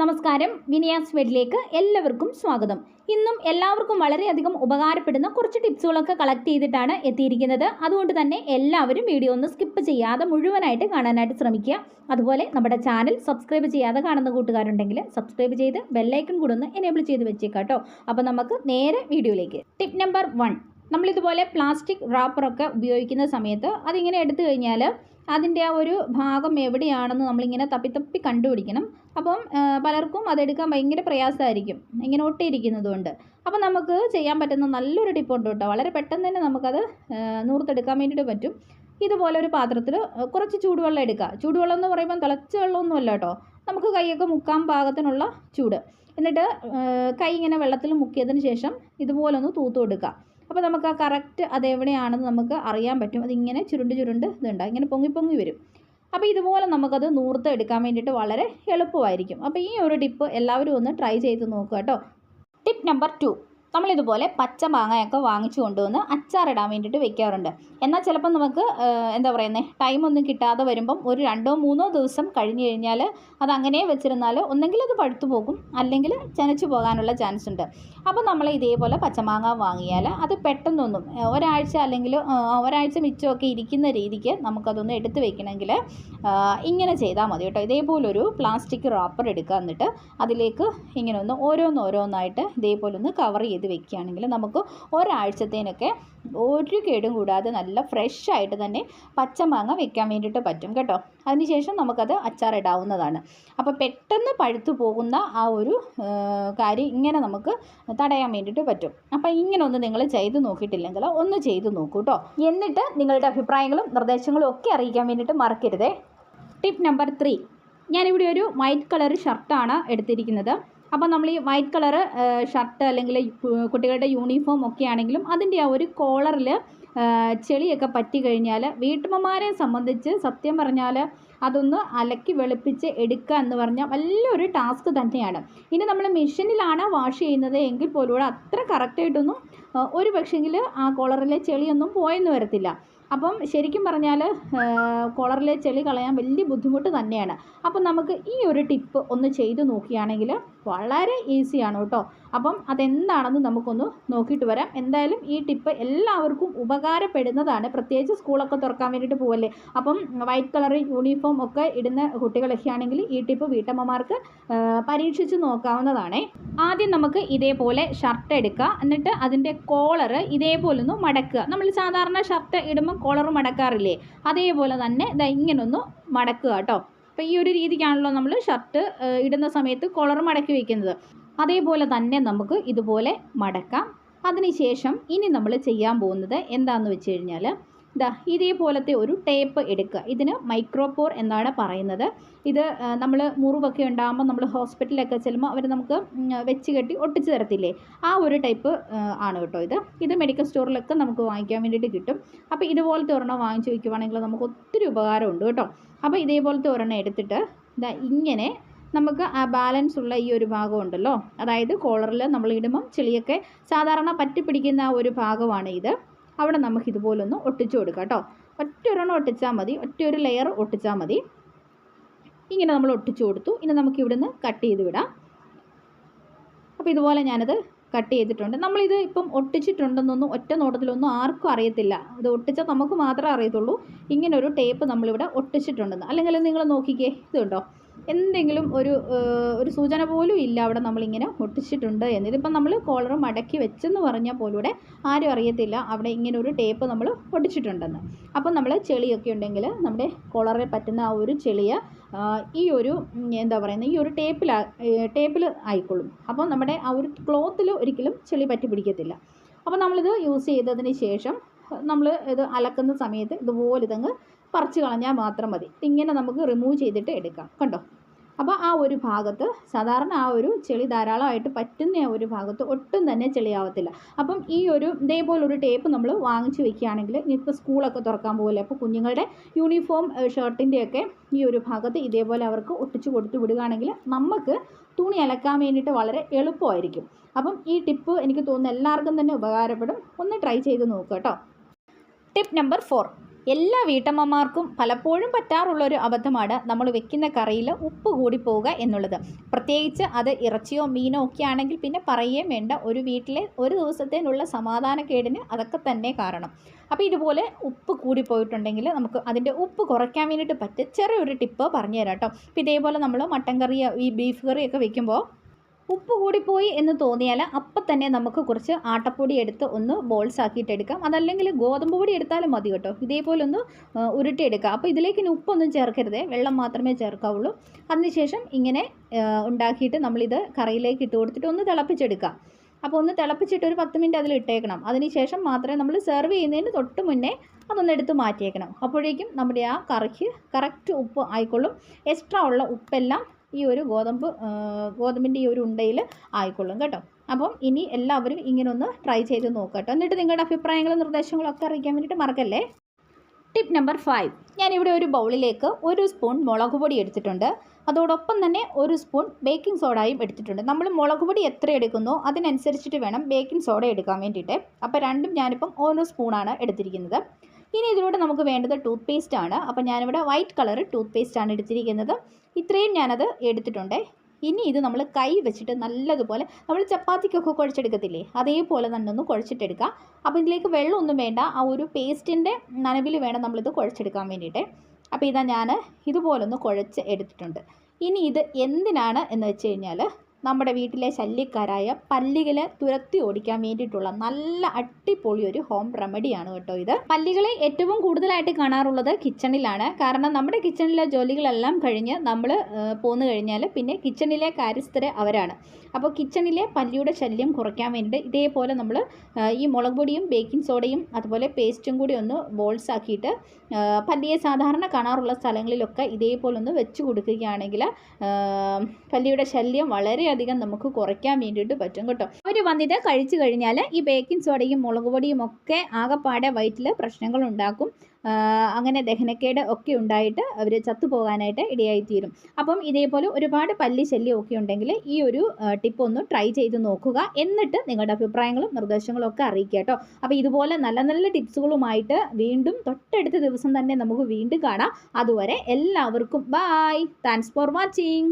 നമസ്കാരം. വിനിയാസ് വെഡിലേക്ക് എല്ലാവർക്കും സ്വാഗതം. ഇന്നും എല്ലാവർക്കും വളരെയധികം ഉപകാരപ്പെടുന്ന കുറച്ച് ടിപ്സുകളൊക്കെ കളക്ട് ചെയ്തിട്ടാണ് എത്തിയിരിക്കുന്നത്. അതുകൊണ്ട് തന്നെ എല്ലാവരും വീഡിയോ ഒന്ന് സ്കിപ്പ് ചെയ്യാതെ മുഴുവനായിട്ട് കാണാനായിട്ട് ശ്രമിക്കുക. അതുപോലെ നമ്മുടെ ചാനൽ സബ്സ്ക്രൈബ് ചെയ്യാതെ കാണുന്ന കൂട്ടുകാരുണ്ടെങ്കിൽ സബ്സ്ക്രൈബ് ചെയ്ത് ബെല്ലൈക്കൺ കൂടെ ഒന്ന് എനേബിൾ ചെയ്ത് വെച്ചേക്കാട്ടോ അപ്പോൾ നമുക്ക് നേരെ വീഡിയോയിലേക്ക്. ടിപ്പ് നമ്പർ വൺ നമ്മളിതുപോലെ പ്ലാസ്റ്റിക് റാപ്പറൊക്കെ ഉപയോഗിക്കുന്ന സമയത്ത് അതിങ്ങനെ എടുത്തു കഴിഞ്ഞാൽ അതിന്റെ ആ ഒരു ഭാഗം എവിടെയാണെന്ന് നമ്മളിങ്ങനെ തപ്പി തപ്പി കണ്ടുപിടിക്കണം. അപ്പം പലർക്കും അതെടുക്കാൻ ഭയങ്കര പ്രയാസമായിരിക്കും. ഇങ്ങനെ ഒട്ടിയിരിക്കുന്നതുകൊണ്ട്. അപ്പം നമുക്ക് ചെയ്യാൻ പറ്റുന്ന നല്ലൊരു ടിപ്പുണ്ട് കേട്ടോ. വളരെ പെട്ടെന്ന് തന്നെ നമുക്കത് നൂർത്തെടുക്കാൻ വേണ്ടിയിട്ട് പറ്റും. ഇതുപോലെ ഒരു പാത്രത്തിൽ കുറച്ച് ചൂടുവെള്ളം എടുക്കുക. ചൂടുവെള്ളം എന്ന് പറയുമ്പോൾ തിളച്ച വെള്ളമൊന്നുമല്ല കേട്ടോ. നമുക്ക് കൈയൊക്കെ മുക്കാൻ പാകത്തിനുള്ള ചൂട്. എന്നിട്ട് കൈ ഇങ്ങനെ വെള്ളത്തിൽ മുക്കിയതിന് ശേഷം ഇതുപോലൊന്ന് തൂത്ത് കൊടുക്കുക. അപ്പോൾ നമുക്ക് ആ കറക്റ്റ് അതെവിടെയാണെന്ന് നമുക്ക് അറിയാൻ പറ്റും. അതിങ്ങനെ ചുരുണ്ട് ചുരുണ്ട് ഇതുണ്ട്. ഇങ്ങനെ പൊങ്ങി പൊങ്ങി വരും. അപ്പോൾ ഇതുപോലെ നമുക്കത് നൂർത്ത് എടുക്കാൻ വേണ്ടിയിട്ട് വളരെ എളുപ്പമായിരിക്കും. അപ്പോൾ ഈ ഒരു ടിപ്പ് എല്ലാവരും ഒന്ന് ട്രൈ ചെയ്ത് നോക്കുക കേട്ടോ. Tip number two. നമ്മളിതുപോലെ പച്ച മാങ്ങയൊക്കെ വാങ്ങിച്ചു കൊണ്ടുവന്ന് അച്ചാറിടാൻ വേണ്ടിയിട്ട് വെക്കാറുണ്ട്. എന്നാൽ ചിലപ്പോൾ നമുക്ക് എന്താ പറയുന്നത് ടൈമൊന്നും കിട്ടാതെ വരുമ്പം ഒരു രണ്ടോ മൂന്നോ ദിവസം കഴിഞ്ഞ് കഴിഞ്ഞാൽ അത് അങ്ങനെ വെച്ചിരുന്നാൽ ഒന്നെങ്കിൽ അത് പഴുത്തു പോകും അല്ലെങ്കിൽ ചനച്ചു പോകാനുള്ള ചാൻസ് ഉണ്ട്. അപ്പോൾ നമ്മൾ ഇതേപോലെ പച്ചമാങ്ങ വാങ്ങിയാൽ അത് പെട്ടെന്നൊന്നും ഒരാഴ്ച അല്ലെങ്കിൽ ഒരാഴ്ച മിച്ചമൊക്കെ ഇരിക്കുന്ന രീതിക്ക് നമുക്കതൊന്ന് എടുത്ത് വെക്കണമെങ്കിൽ ഇങ്ങനെ ചെയ്താൽ മതി കേട്ടോ. ഇതേപോലൊരു പ്ലാസ്റ്റിക് റാപ്പർ എടുക്കുക എന്നിട്ട് അതിലേക്ക് ഇങ്ങനെ ഒന്ന് ഓരോന്നോരോന്നായിട്ട് ഇതേപോലെ ഒന്ന് കവർ ചെയ്ത് വെക്കുകയാണെങ്കിൽ നമുക്ക് ഒരാഴ്ചത്തേനൊക്കെ ഒരു കേടും കൂടാതെ നല്ല ഫ്രഷ് ആയിട്ട് തന്നെ പച്ചമാങ്ങ വെക്കാൻ വേണ്ടിയിട്ട് പറ്റും കേട്ടോ. അതിനുശേഷം നമുക്കത് അച്ചാറിടാവുന്നതാണ് അപ്പോൾ പെട്ടെന്ന് പഴുത്തു പോകുന്ന ആ ഒരു കാര്യം ഇങ്ങനെ നമുക്ക് തടയാൻ വേണ്ടിയിട്ട് പറ്റും. അപ്പോൾ ഇങ്ങനെ ഒന്ന് നിങ്ങൾ ചെയ്ത് നോക്കിയിട്ടില്ലെങ്കിൽ ഒന്ന് ചെയ്ത് നോക്കൂ കേട്ടോ. എന്നിട്ട് നിങ്ങളുടെ അഭിപ്രായങ്ങളും നിർദ്ദേശങ്ങളും ഒക്കെ അറിയിക്കാൻ വേണ്ടിയിട്ട് മറക്കരുതേ. ടിപ്പ് നമ്പർ ത്രീ ഞാനിവിടെ ഒരു വൈറ്റ് കളർ ഷർട്ടാണ് എടുത്തിരിക്കുന്നത്. അപ്പോൾ നമ്മൾ ഈ വൈറ്റ് കളർ ഷർട്ട് അല്ലെങ്കിൽ കുട്ടികളുടെ യൂണിഫോം ഒക്കെ ആണെങ്കിലും അതിന്റെ ആ ഒരു കോളറിൽ ചെളിയൊക്കെ പറ്റി കഴിഞ്ഞാൽ വീട്ടമ്മമാരെ സംബന്ധിച്ച് സത്യം പറഞ്ഞാൽ അതൊന്ന് അലക്കി വെളുപ്പിച്ച് എടുക്കുക എന്ന് പറഞ്ഞാൽ വലിയൊരു ടാസ്ക് തന്നെയാണ്. ഇനി നമ്മൾ മെഷീനിലാണ് വാഷ് ചെയ്യുന്നത് എങ്കിൽ പോലും അത്ര കറക്റ്റായിട്ടൊന്നും ഒരു പക്ഷെങ്കിൽ ആ കോളറിലെ ചെളിയൊന്നും പോയെന്ന് വരത്തില്ല. അപ്പം ശരിക്കും പറഞ്ഞാൽ കോളറിലെ ചെളി കളയാൻ വലിയ ബുദ്ധിമുട്ട് തന്നെയാണ്. അപ്പം നമുക്ക് ഈ ഒരു ടിപ്പ് ഒന്ന് ചെയ്ത് നോക്കുകയാണെങ്കിൽ വളരെ ഈസിയാണ് കേട്ടോ. അപ്പം അതെന്താണെന്ന് നമുക്കൊന്ന് നോക്കിയിട്ട് വരാം. എന്തായാലും ഈ ടിപ്പ് എല്ലാവർക്കും ഉപകാരപ്പെടുന്നതാണ്. പ്രത്യേകിച്ച് സ്കൂളൊക്കെ തുറക്കാൻ വേണ്ടിയിട്ട് പോവല്ലേ? അപ്പം വൈറ്റ് കളർ യൂണിഫോം ഒക്കെ ഇടുന്ന കുട്ടികളൊക്കെ ആണെങ്കിൽ ഈ ടിപ്പ് വീട്ടമ്മമാർക്ക് പരീക്ഷിച്ച് നോക്കാവുന്നതാണേ. ആദ്യം നമുക്ക് ഇതേപോലെ ഷർട്ട് എടുക്കുക. എന്നിട്ട് അതിന്റെ കോളർ ഇതേപോലെ ഒന്ന് മടക്കുക. നമ്മൾ സാധാരണ ഷർട്ട് ഇടുമ്പോൾ കോളർ മടക്കാറില്ലേ? അതേപോലെ തന്നെ ഇതാ ഇങ്ങനൊന്ന് മടക്കുക കേട്ടോ. അപ്പോൾ ഈ ഒരു രീതിക്കാണല്ലോ നമ്മൾ ഷർട്ട് ഇടുന്ന സമയത്ത് കോളർ മടക്കി വയ്ക്കുന്നത് അതേപോലെ തന്നെ നമുക്ക് ഇതുപോലെ മടക്കാം. അതിനുശേഷം ഇനി നമ്മൾ ചെയ്യാൻ പോകുന്നത് എന്താണെന്ന് വെച്ച് കഴിഞ്ഞാൽ ഇതാ ഇതേപോലത്തെ ഒരു ടേപ്പ് എടുക്കുക. ഇതിന് മൈക്രോപോർ എന്നാണ് പറയുന്നത്. ഇത് നമ്മൾ മുറിവൊക്കെ ഉണ്ടാകുമ്പോൾ നമ്മൾ ഹോസ്പിറ്റലിലൊക്കെ ചെല്ലുമ്പോൾ അവർ നമുക്ക് വെച്ച് കെട്ടി ഒട്ടിച്ച് തരത്തില്ലേ? ആ ഒരു ടൈപ്പ് ആണ് കേട്ടോ ഇത്. ഇത് മെഡിക്കൽ സ്റ്റോറിലൊക്കെ നമുക്ക് വാങ്ങിക്കാൻ വേണ്ടിയിട്ട് കിട്ടും. അപ്പോൾ ഇതുപോലത്തെ ഒരെണ്ണം വാങ്ങിച്ച് വയ്ക്കുവാണെങ്കിൽ നമുക്ക് ഒത്തിരി ഉപകാരമുണ്ട് കേട്ടോ. അപ്പോൾ ഇതേപോലത്തെ ഒരെണ്ണം എടുത്തിട്ട് ഇതാ ഇങ്ങനെ നമുക്ക് ആ ബാലൻസ് ഉള്ള ഈ ഒരു ഭാഗം ഉണ്ടല്ലോ. അതായത് കോളറിൽ നമ്മൾ ഇടുമ്പം ചെളിയൊക്കെ സാധാരണ പറ്റി പിടിക്കുന്ന ഒരു ഭാഗമാണ് ഇത്. അവിടെ നമുക്ക് ഇതുപോലൊന്ന് ഒട്ടിച്ചു കൊടുക്കാം കേട്ടോ. ഒറ്റൊരെണ്ണം ഒട്ടിച്ചാൽ മതി. ഒറ്റ ഒരു ലെയർ ഒട്ടിച്ചാൽ മതി. ഇങ്ങനെ നമ്മൾ ഒട്ടിച്ചു കൊടുത്തു. ഇനി നമുക്ക് ഇവിടുന്ന് കട്ട് ചെയ്ത് വിടാം. അപ്പോൾ ഇതുപോലെ ഞാനത് കട്ട് ചെയ്തിട്ടുണ്ട്. നമ്മളിത് ഇപ്പം ഒട്ടിച്ചിട്ടുണ്ടെന്നൊന്നും ഒറ്റ നോട്ടത്തിലൊന്നും ആർക്കും അറിയത്തില്ല. ഇത് ഒട്ടിച്ചാൽ നമുക്ക് മാത്രമേ അറിയത്തുള്ളൂ. ഇങ്ങനെ ഒരു ടേപ്പ് നമ്മളിവിടെ ഒട്ടിച്ചിട്ടുണ്ടെന്ന്. അല്ലെങ്കിൽ നിങ്ങൾ നോക്കിക്കേ ഇത് കണ്ടോ എന്തെങ്കിലും ഒരു ഒരു സൂചന പോലും ഇല്ല അവിടെ നമ്മളിങ്ങനെ ഒട്ടിച്ചിട്ടുണ്ട് എന്ന്. ഇതിപ്പം നമ്മൾ കോളർ മടക്കി വെച്ചെന്ന് പറഞ്ഞാൽ പോലും ഇവിടെ ആരും അറിയത്തില്ല അവിടെ ഇങ്ങനെ ഒരു ടേപ്പ് നമ്മൾ ഒട്ടിച്ചിട്ടുണ്ടെന്ന് അപ്പം നമ്മൾ ചെളിയൊക്കെ ഉണ്ടെങ്കിൽ നമ്മുടെ കോളറിൽ പറ്റുന്ന ആ ഒരു ചെളിയ ഈ ഒരു എന്താ പറയുന്നത് ഈ ഒരു ടേപ്പിൽ ടേപ്പിൽ ആയിക്കൊള്ളും. അപ്പോൾ നമ്മുടെ ആ ഒരു ക്ലോത്തിൽ ഒരിക്കലും ചെളി പറ്റി പിടിക്കത്തില്ല. അപ്പോൾ നമ്മളിത് യൂസ് ചെയ്തതിന് ശേഷം നമ്മൾ ഇത് അലക്കുന്ന സമയത്ത് ഇതുപോലെ ഇതങ്ങ് പറിച്ച് കളഞ്ഞാൽ മാത്രം മതി. ഇങ്ങനെ നമുക്ക് റിമൂവ് ചെയ്തിട്ട് എടുക്കാം. കണ്ടോ? അപ്പോൾ ആ ഒരു ഭാഗത്ത് സാധാരണ ആ ഒരു ചെളി ധാരാളമായിട്ട് പറ്റുന്ന ആ ഒരു ഭാഗത്ത് ഒട്ടും തന്നെ ചെളിയാവത്തില്ല. അപ്പം ഈ ഒരു ഇതേപോലൊരു ടേപ്പ് നമ്മൾ വാങ്ങിച്ച് വെക്കുകയാണെങ്കിൽ ഇപ്പോൾ സ്കൂളൊക്കെ തുറക്കാൻ പോകില്ല അപ്പോൾ കുഞ്ഞുങ്ങളുടെ യൂണിഫോം ഷർട്ടിന്റെയൊക്കെ ഈ ഒരു ഭാഗത്ത് ഇതേപോലെ അവർക്ക് ഒട്ടിച്ച് കൊടുത്തു വിടുകയാണെങ്കിൽ നമുക്ക് തുണി അലക്കാൻ വേണ്ടിയിട്ട് വളരെ എളുപ്പമായിരിക്കും. അപ്പം ഈ ടിപ്പ് എനിക്ക് തോന്നുന്നു എല്ലാവർക്കും തന്നെ ഉപകാരപ്പെടും. ഒന്ന് ട്രൈ ചെയ്ത് നോക്കുക കേട്ടോ. ടിപ്പ് നമ്പർ ഫോർ എല്ലാ വീട്ടമ്മമാർക്കും പലപ്പോഴും പറ്റാറുള്ളൊരു അബദ്ധമാണ് നമ്മൾ വെക്കുന്ന കറിയിൽ ഉപ്പ് കൂടി പോവുക എന്നുള്ളത്. പ്രത്യേകിച്ച് അത് ഇറച്ചിയോ മീനോ ഒക്കെ ആണെങ്കിൽ പിന്നെ പറയുകയും വേണ്ട. ഒരു വീട്ടിലെ ഒരു ദിവസത്തേനുള്ള സമാധാനക്കേടിന് അതൊക്കെ തന്നെ കാരണം. അപ്പോൾ ഇതുപോലെ ഉപ്പ് കൂടി പോയിട്ടുണ്ടെങ്കിൽ നമുക്ക് അതിന്റെ ഉപ്പ് കുറയ്ക്കാൻ വേണ്ടിയിട്ട് പറ്റിയ ചെറിയൊരു ടിപ്പ് പറഞ്ഞു തരാം കേട്ടോ. ഇതേപോലെ നമ്മൾ മട്ടൻ കറിയോ ഈ ബീഫ് കറിയൊക്കെ വെക്കുമ്പോൾ ഉപ്പ് കൂടിപ്പോയി എന്ന് തോന്നിയാൽ അപ്പം തന്നെ നമുക്ക് കുറച്ച് ആട്ടപ്പൊടി എടുത്ത് ഒന്ന് ബോൾസ് ആക്കിയിട്ട് എടുക്കാം അതല്ലെങ്കിൽ ഗോതമ്പ് പൊടി എടുത്താലും മതി കേട്ടോ. ഇതേപോലെ ഒന്ന് ഉരുട്ടിയെടുക്കാം. അപ്പോൾ ഇതിലേക്ക് ഇനി ഉപ്പൊന്നും ചേർക്കരുതേ. വെള്ളം മാത്രമേ ചേർക്കാവുള്ളൂ. അതിനുശേഷം ഇങ്ങനെ ഉണ്ടാക്കിയിട്ട് നമ്മളിത് കറിയിലേക്ക് ഇട്ട് കൊടുത്തിട്ട് ഒന്ന് തിളപ്പിച്ചെടുക്കുക അപ്പോൾ ഒന്ന് തിളപ്പിച്ചിട്ട് ഒരു പത്ത് മിനിറ്റ് അതിൽ ഇട്ടേക്കണം. അതിനുശേഷം മാത്രമേ നമ്മൾ സെർവ് ചെയ്യുന്നതിന് തൊട്ട് മുന്നേ അതൊന്ന് എടുത്ത് മാറ്റിയേക്കണം. അപ്പോഴേക്കും നമ്മുടെ ആ കറിക്ക് കറക്റ്റ് ഉപ്പ് ആയിക്കൊള്ളും. എക്സ്ട്രാ ഉള്ള ഉപ്പെല്ലാം ഈ ഒരു ഗോതമ്പ് ഗോതമ്പിന്റെ ഈ ഒരു ഉണ്ടയിൽ ആയിക്കൊള്ളും കേട്ടോ. അപ്പം ഇനി എല്ലാവരും ഇങ്ങനെ ഒന്ന് ട്രൈ ചെയ്ത് നോക്കട്ടോ കേട്ടോ. എന്നിട്ട് നിങ്ങളുടെ അഭിപ്രായങ്ങളും നിർദ്ദേശങ്ങളും ഒക്കെ അറിയിക്കാൻ വേണ്ടിയിട്ട് മറക്കല്ലേ? ടിപ്പ് നമ്പർ ഫൈവ് ഞാനിവിടെ ഒരു ബൗളിലേക്ക് ഒരു സ്പൂൺ മുളക് പൊടി എടുത്തിട്ടുണ്ട്. അതോടൊപ്പം തന്നെ ഒരു സ്പൂൺ ബേക്കിംഗ് സോഡയും എടുത്തിട്ടുണ്ട്. നമ്മൾ മുളക് പൊടി എത്ര എടുക്കുന്നോ അതിനനുസരിച്ചിട്ട് വേണം ബേക്കിംഗ് സോഡ എടുക്കാൻ വേണ്ടിയിട്ട്. അപ്പോൾ രണ്ടും ഞാനിപ്പം ഓരോ സ്പൂണാണ് എടുത്തിരിക്കുന്നത്. ഇനി ഇതിലൂടെ നമുക്ക് വേണ്ടത് ടൂത്ത് പേസ്റ്റ് ആണ്. അപ്പോൾ ഞാനിവിടെ വൈറ്റ് കളർ ടൂത്ത് പേസ്റ്റ് ആണ് എടുത്തിരിക്കുന്നത്. ഇത്രയും ഞാനത് എടുത്തിട്ടുണ്ട്. ഇനി ഇത് നമ്മൾ കൈ വെച്ചിട്ട് നല്ലതുപോലെ നമ്മൾ ചപ്പാത്തിക്കൊക്കെ കുഴച്ചെടുക്കത്തില്ലേ? അതേപോലെ തന്നെ ഒന്ന് കുഴച്ചിട്ടെടുക്കുക അപ്പോൾ ഇതിലേക്ക് വെള്ളമൊന്നും വേണ്ട. ആ ഒരു പേസ്റ്റിന്റെ നനവിൽ വേണം നമ്മളിത് കുഴച്ചെടുക്കാൻ വേണ്ടിയിട്ട്. അപ്പോൾ ഇതാ ഞാൻ ഇതുപോലൊന്ന് കുഴച്ച് എടുത്തിട്ടുണ്ട്. ഇനി ഇത് എന്തിനാണ് എന്ന് വെച്ച് കഴിഞ്ഞാൽ നമ്മുടെ വീട്ടിലെ ശല്യക്കാരായ പല്ലികളെ തുരത്തി ഓടിക്കാൻ വേണ്ടിയിട്ടുള്ള നല്ല അടിപൊളി ഒരു ഹോം റെമഡിയാണ് കേട്ടോ ഇത്. പല്ലികളെ ഏറ്റവും കൂടുതലായിട്ട് കാണാറുള്ളത് കിച്ചണിലാണ് കാരണം നമ്മുടെ കിച്ചണിലെ ജോലികളെല്ലാം കഴിഞ്ഞ് നമ്മൾ പോന്നു കഴിഞ്ഞാൽ പിന്നെ കിച്ചണിലെ കാര്യസ്ഥരെ അവരാണ്. അപ്പോൾ കിച്ചണിലെ പല്ലിയുടെ ശല്യം കുറയ്ക്കാൻ വേണ്ടിയിട്ട് ഇതേപോലെ നമ്മൾ ഈ മുളക് പൊടിയും ബേക്കിംഗ് സോഡയും അതുപോലെ പേസ്റ്റും കൂടി ഒന്ന് ബോൾസ് ആക്കിയിട്ട് പല്ലിയെ സാധാരണ കാണാറുള്ള സ്ഥലങ്ങളിലൊക്കെ ഇതേപോലെ ഒന്ന് വെച്ച് കൊടുക്കുകയാണെങ്കിൽ പല്ലിയുടെ ശല്യം വളരെയധികം നമുക്ക് കുറയ്ക്കാൻ വേണ്ടിയിട്ട് പറ്റും കേട്ടോ. അവർ വന്നിത് കഴിച്ചു കഴിഞ്ഞാൽ ഈ ബേക്കിംഗ് സോഡയും മുളക് പൊടിയും ഒക്കെ ആകെപ്പാടെ വയറ്റിൽ പ്രശ്നങ്ങൾ ഉണ്ടാക്കും. അങ്ങനെ ദഹനക്കേട് ഒക്കെ ഉണ്ടായിട്ട് അവർ ചത്തുപോകാനായിട്ട് ഇടയായിത്തീരും. അപ്പം ഇതേപോലെ ഒരുപാട് പല്ലി ശല്യം ഒക്കെ ഉണ്ടെങ്കിൽ ഈ ഒരു ടിപ്പ് ഒന്ന് ട്രൈ ചെയ്ത് നോക്കുക. എന്നിട്ട് നിങ്ങളുടെ അഭിപ്രായങ്ങളും നിർദ്ദേശങ്ങളും ഒക്കെ അറിയിക്കുക കേട്ടോ. അപ്പോൾ ഇതുപോലെ നല്ല നല്ല ടിപ്സുകളുമായിട്ട് വീണ്ടും തൊട്ടടുത്ത ദിവസം തന്നെ നമുക്ക് വീണ്ടും കാണാം. അതുവരെ എല്ലാവർക്കും ബായ് താങ്ക്സ് ഫോർ വാച്ചിങ്